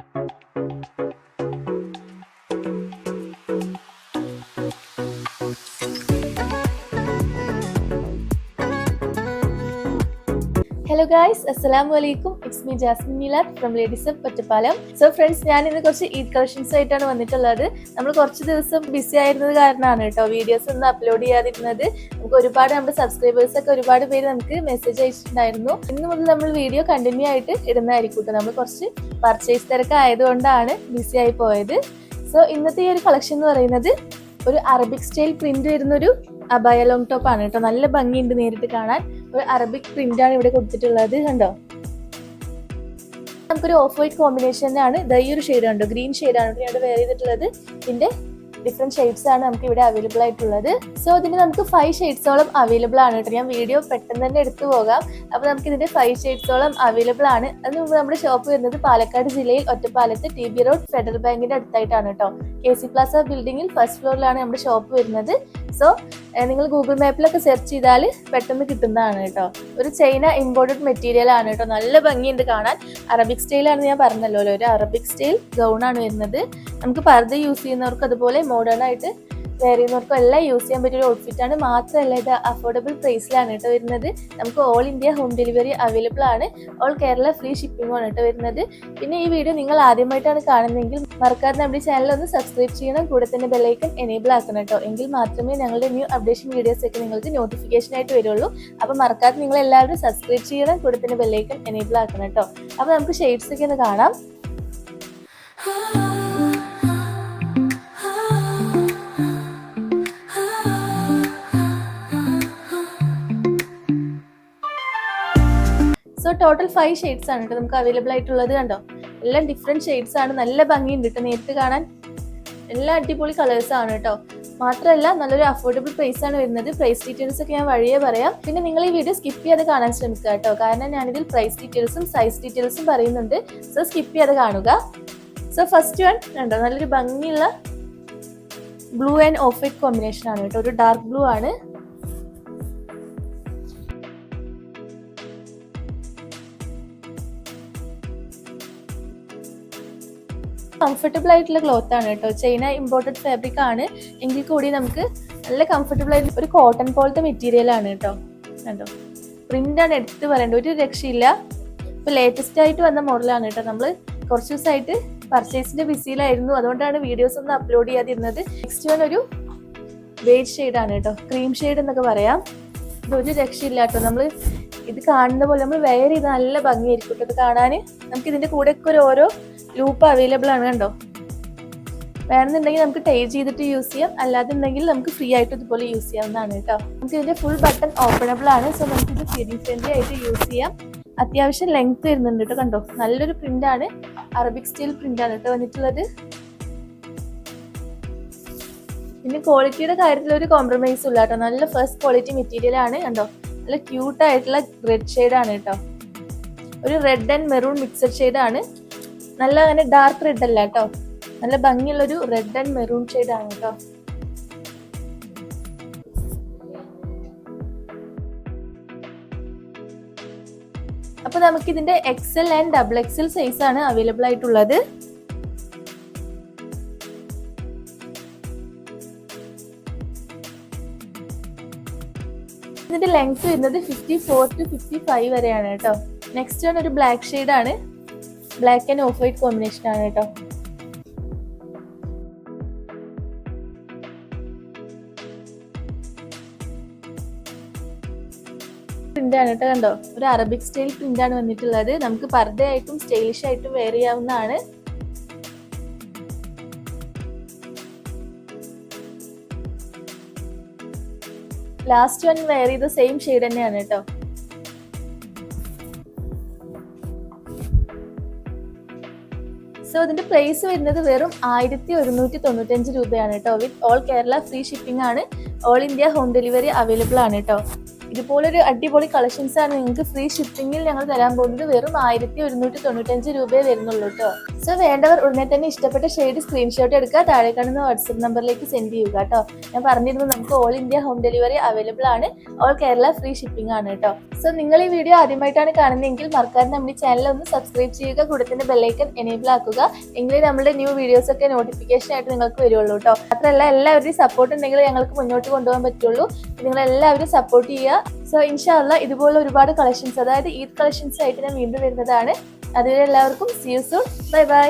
Thank you. Hello guys അസ്സലാമു അലൈക്കും it's me Jasmin Milad from ladies of Ottapalam so friends ഞാൻ ഇന്ന് കുറച്ച് ഈദ് കളക്ഷൻസ് ആയിട്ടാണ് വന്നിട്ടുള്ളത്. നമ്മൾ കുറച്ച് ദിവസം ബിസി ആയിരുന്നത് കാരണമാണ് കേട്ടോ വീഡിയോസ് ഒന്നും അപ്ലോഡ് ചെയ്യാതിരുന്നത്. നമുക്ക് ഒരുപാട് നമ്മുടെ സബ്സ്ക്രൈബേഴ്സ് ഒക്കെ ഒരുപാട് പേര് നമുക്ക് മെസ്സേജ് അയച്ചിട്ടുണ്ടായിരുന്നു. ഇന്ന് മുതൽ നമ്മൾ വീഡിയോ കണ്ടിന്യൂ ആയിട്ട് ഇടുന്നതായിരിക്കും കേട്ടോ. നമ്മൾ കുറച്ച് പർച്ചേസ് തിരക്ക് ആയതുകൊണ്ടാണ് ബിസി ആയി പോയത്. സോ ഇന്നത്തെ ഈ ഒരു കളക്ഷൻ എന്ന് പറയുന്നത് ഒരു അറബിക് സ്റ്റൈൽ പ്രിന്റ് വരുന്നൊരു അബായ ലോങ് ടോപ്പ് ആണ് കേട്ടോ. നല്ല ഭംഗിയുണ്ട് നേരിട്ട് കാണാൻ. ഒരു അറബിക് പ്രിന്റ് ആണ് ഇവിടെ കൊടുത്തിട്ടുള്ളത് കണ്ടോ? നമുക്കൊരു ഓഫ് വൈറ്റ് കോമ്പിനേഷനാണ് ദ ഈ ഒരു ഷെയ്ഡ് കണ്ടോ? ഗ്രീൻ ഷെയ്ഡാണ് ഞാൻ വെയർ ചെയ്തിട്ടുള്ളത്. ഇതിന്റെ ഡിഫറെന്റ് ഷെയ്ഡ്സ് ആണ് നമുക്ക് ഇവിടെ അവൈലബിൾ ആയിട്ടുള്ളത്. സോ ഇതിന് നമുക്ക് ഫൈവ് ഷെയ്ഡ്സോളം അവൈലബിൾ ആണ് കേട്ടോ. ഞാൻ വീഡിയോ പെട്ടെന്ന് തന്നെ എടുത്തു പോകാം. അപ്പൊ നമുക്ക് ഇതിന്റെ ഫൈവ് ഷെയ്ഡ്സോളം അവൈലബിൾ ആണ്. അത് നമ്മുടെ ഷോപ്പ് വരുന്നത് പാലക്കാട് ജില്ലയിൽ ഒറ്റപ്പാലത്ത് ടി ബി റോഡ് ഫെഡറൽ ബാങ്കിന്റെ അടുത്തായിട്ടാണ് കേട്ടോ. കെ സി പ്ലാസ ബിൽഡിംഗിൽ ഫസ്റ്റ് ഫ്ലോറിലാണ് നമ്മുടെ ഷോപ്പ് വരുന്നത്. സോ നിങ്ങൾ ഗൂഗിൾ മാപ്പിലൊക്കെ സെർച്ച് ചെയ്താൽ പെട്ടെന്ന് കിട്ടുന്നതാണ് കേട്ടോ. ഒരു ചൈന ഇമ്പോർട്ടഡ് മെറ്റീരിയൽ ആണ് കേട്ടോ. നല്ല ഭംഗിയുണ്ട് കാണാൻ. അറബിക് സ്റ്റൈലാണ് ഞാൻ പറഞ്ഞല്ലോ ഒരു അറബിക് സ്റ്റൈൽ ഗൗൺ ആണ് വരുന്നത്. നമുക്ക് പർദ്ദ യൂസ് ചെയ്യുന്നവർക്ക് അതുപോലെ മോഡേൺ ആയിട്ട് ചെയ്യുന്നവർക്കും എല്ലാം യൂസ് ചെയ്യാൻ പറ്റിയ ഒരു ഔട്ട്ഫിറ്റ് ആണ്. മാത്രമല്ല ഇത് അഫോർഡബിൾ പ്രൈസിലാണ് കേട്ടോ വരുന്നത്. നമുക്ക് all India home delivery available ആണ്. ഓൾ കേരള ഫ്രീ ഷിപ്പിംഗ് ആണ് കേട്ടോ വരുന്നത്. പിന്നെ ഈ വീഡിയോ നിങ്ങൾ ആദ്യമായിട്ടാണ് കാണുന്നതെങ്കിൽ മറക്കാതെ നമ്മുടെ ചാനൽ ഒന്ന് സബ്സ്ക്രൈബ് ചെയ്യണം. കൂടെ തന്നെ ബെല്ലൈക്കൺ എനേബിൾ ആക്കണം കേട്ടോ. എങ്കിൽ മാത്രമേ ഞങ്ങളുടെ ന്യൂ അപ്ഡേഷൻ വീഡിയോസ് ഒക്കെ നിങ്ങൾക്ക് നോട്ടിഫിക്കേഷൻ ആയിട്ട് വരുള്ളൂ. അപ്പോൾ മറക്കാതെ നിങ്ങൾ എല്ലാവരും സബ്സ്ക്രൈബ് ചെയ്യണം. കൂടെ തന്നെ ബെല്ലൈക്കൺ എനേബിൾ ആക്കണം കേട്ടോ. അപ്പോൾ നമുക്ക് ഷെയ്ഡ്സ് ഒക്കെ ഒന്ന് കാണാം. സോ ടോട്ടൽ ഫൈവ് ഷെയ്ഡ്സ് ആണ് കേട്ടോ നമുക്ക് അവൈലബിൾ ആയിട്ടുള്ളത് കണ്ടോ? എല്ലാം ഡിഫറെന്റ് ഷെയ്ഡ്സ് ആണ്. നല്ല ഭംഗിയുണ്ട് കേട്ടോ നേരിട്ട് കാണാൻ. എല്ലാ അടിപൊളി കളേഴ്സ് ആണ് കേട്ടോ മാത്രമല്ല നല്ലൊരു അഫോർഡബിൾ പ്രൈസ് ആണ് വരുന്നത്. പ്രൈസ് ഡീറ്റെയിൽസ് ഒക്കെ ഞാൻ വഴിയെ പറയാം. പിന്നെ നിങ്ങൾ ഈ വീഡിയോ സ്കിപ്പ് ചെയ്യാതെ കാണാൻ ശ്രമിക്കുക കേട്ടോ കാരണം ഞാനിതിൽ പ്രൈസ് ഡീറ്റെയിൽസും സൈസ് ഡീറ്റെയിൽസും പറയുന്നുണ്ട്. സോ സ്കിപ്പ് ചെയ്യാതെ കാണുക. സോ ഫസ്റ്റ് വൺ കണ്ടോ? നല്ലൊരു ഭംഗിയുള്ള blue and off white combination ആണ് കേട്ടോ ഒരു ഡാർക്ക് ബ്ലൂ ആണ്. കംഫർട്ടബിൾ ആയിട്ടുള്ള ക്ലോത്ത് ആണ് കേട്ടോ. ചൈന ഇമ്പോർട്ടഡ് ഫാബ്രിക് ആണ്. എങ്കിൽ കൂടി നമുക്ക് നല്ല കംഫർട്ടബിൾ ആയിട്ട് ഒരു കോട്ടൺ പോലത്തെ മെറ്റീരിയൽ ആണ് കേട്ടോ. കണ്ടോ? ആണ് എടുത്ത് പറയേണ്ട ഒരു രക്ഷയില്ല. ഇപ്പൊ ലേറ്റസ്റ്റ് ആയിട്ട് വന്ന മോഡലാണ് കേട്ടോ നമ്മൾ കുറച്ച് ദിവസമായിട്ട് പർച്ചേസിന്റെ ബിസിയിലായിരുന്നു അതുകൊണ്ടാണ് വീഡിയോസ് ഒന്നും അപ്ലോഡ് ചെയ്യാതിരുന്നത്. നെക്സ്റ്റ് വൺ ഒരു വെയ്റ്റ് ആണ് കേട്ടോ. ക്രീം ഷെയ്ഡ് എന്നൊക്കെ പറയാം. ഇതൊരു രക്ഷയില്ല കേട്ടോ. നമ്മൾ ഇത് കാണുന്ന പോലെ നമ്മൾ വെയർ ചെയ്ത് നല്ല ഭംഗിയായിരിക്കും കേട്ടോ ഇത് കാണാൻ നമുക്ക് ഇതിന്റെ കൂടെ ഒക്കെ ഒരു ഓരോ ലൂപ്പ് അവൈലബിൾ ആണ് കണ്ടോ? വേണമെന്നുണ്ടെങ്കിൽ നമുക്ക് ടൈ ചെയ്തിട്ട് യൂസ് ചെയ്യാം. അല്ലാതെന്നുണ്ടെങ്കിൽ നമുക്ക് ഫ്രീ ആയിട്ട് ഇതുപോലെ യൂസ് ചെയ്യാവുന്നതാണ് കേട്ടോ. നമുക്ക് ഇതിന്റെ ഫുൾ ബട്ടൺ ഓപ്പണബിൾ ആണ്. സോ നമുക്ക് ഇത് ഫീഡിങ് ഫ്രണ്ട്ലി ആയിട്ട് യൂസ് ചെയ്യാം. അത്യാവശ്യം ലെങ്ത് വരുന്നുണ്ട് കേട്ടോ കണ്ടോ? നല്ലൊരു പ്രിന്റ് ആണ്. അറബിക് സ്റ്റൈൽ പ്രിന്റ് ആണ് കേട്ടോ വന്നിട്ടുള്ളത്. പിന്നെ ക്വാളിറ്റിയുടെ കാര്യത്തിൽ ഒരു കോംപ്രമൈസും ഇല്ല കേട്ടോ. നല്ല ഫസ്റ്റ് ക്വാളിറ്റി മെറ്റീരിയൽ ആണ് കണ്ടോ? നല്ല ക്യൂട്ട് ആയിട്ടുള്ള റെഡ് ഷെയ്ഡ് ആണ് കേട്ടോ. ഒരു red and maroon mixed shade ആണ്. നല്ല അങ്ങനെ ഡാർക്ക് റെഡ് അല്ല കേട്ടോ നല്ല ഭംഗിയുള്ള ഒരു റെഡ് ആൻഡ് മെറൂൺ ഷെയ്ഡ് ആണ് കേട്ടോ അപ്പൊ നമുക്ക് ഇതിന്റെ XL and double XL size ആണ് അവൈലബിൾ ആയിട്ടുള്ളത്. ഇതിന്റെ ലെങ്ത് വരുന്നത് fifty four to fifty five വരെയാണ് കേട്ടോ നെക്സ്റ്റ് ആണ് ഒരു ബ്ലാക്ക് ഷെയ്ഡ് ആണ്. Black and off white combination ആണ് കേട്ടോ. പ്രിന്റ് ആണ് കേട്ടോ കണ്ടോ? ഒരു അറബിക് സ്റ്റൈൽ പ്രിന്റ് ആണ് വന്നിട്ടുള്ളത്. നമുക്ക് പർദ്ദയായിട്ടും സ്റ്റൈലിഷ് ആയിട്ടും വെയർ ചെയ്യാവുന്നതാണ്. ലാസ്റ്റ് വൺ വെയർ ചെയ്ത സെയിം ഷെയ്ഡ് തന്നെയാണ് കേട്ടോ. സോ ഇതിന്റെ പ്രൈസ് വരുന്നത് വെറും ആയിരത്തി ഒരുന്നൂറ്റി തൊണ്ണൂറ്റഞ്ച് രൂപയാണ് കേട്ടോ. With all Kerala free shipping ആണ്. All India home delivery available ആണ് കേട്ടോ. ഇതുപോലൊരു അടിപൊളി കളക്ഷൻസ് ആണ്. നിങ്ങൾക്ക് ഫ്രീ ഷിപ്പിംഗിൽ ഞങ്ങൾ തരാൻ പോകുന്നത് വെറും ആയിരത്തി ഒരുന്നൂറ്റി തൊണ്ണൂറ്റഞ്ച് രൂപയെ വരുന്നുള്ളൂ കേട്ടോ. സോ വേണ്ടവർ ഉടനെ തന്നെ ഇഷ്ടപ്പെട്ട ഷെയ്ഡ് സ്ക്രീൻഷോട്ട് എടുക്കുക. താഴെ കാണുന്ന വാട്സപ്പ് നമ്പറിലേക്ക് സെൻഡ് ചെയ്യുക കേട്ടോ. ഞാൻ പറഞ്ഞിരുന്നു നമുക്ക് all India home delivery available ആണ്. ഓൾ കേരള ഫ്രീ ഷിപ്പിംഗ് ആണ് കേട്ടോ. സോ നിങ്ങൾ ഈ വീഡിയോ ആദ്യമായിട്ടാണ് കാണുന്നതെങ്കിൽ മറക്കാതെ നമ്മുടെ ചാനൽ ഒന്ന് സബ്സ്ക്രൈബ് ചെയ്യുക. കൂടെ തന്നെ ബെല്ലൈക്കൻ എനേബിൾ ആക്കുക. എങ്കിലേ നമ്മുടെ ന്യൂ വീഡിയോസ് ഒക്കെ നോട്ടിഫിക്കേഷൻ ആയിട്ട് നിങ്ങൾക്ക് വരുള്ളൂ കേട്ടോ. മാത്രമല്ല എല്ലാവരുടെയും സപ്പോർട്ട് ഉണ്ടെങ്കിൽ ഞങ്ങൾക്ക് മുന്നോട്ട് കൊണ്ടുപോകാൻ പറ്റുള്ളൂ. നിങ്ങൾ എല്ലാവരും സപ്പോർട്ട് ചെയ്യുക സോ ഇൻഷാല്ല ഇതുപോലെ ഒരുപാട് കളക്ഷൻസ് അതായത് ഈദ് കളക്ഷൻസ് ആയിട്ട് ഞാൻ വീണ്ടും വരുന്നതാണ്. അതുവരെ എല്ലാവർക്കും see you soon bye bye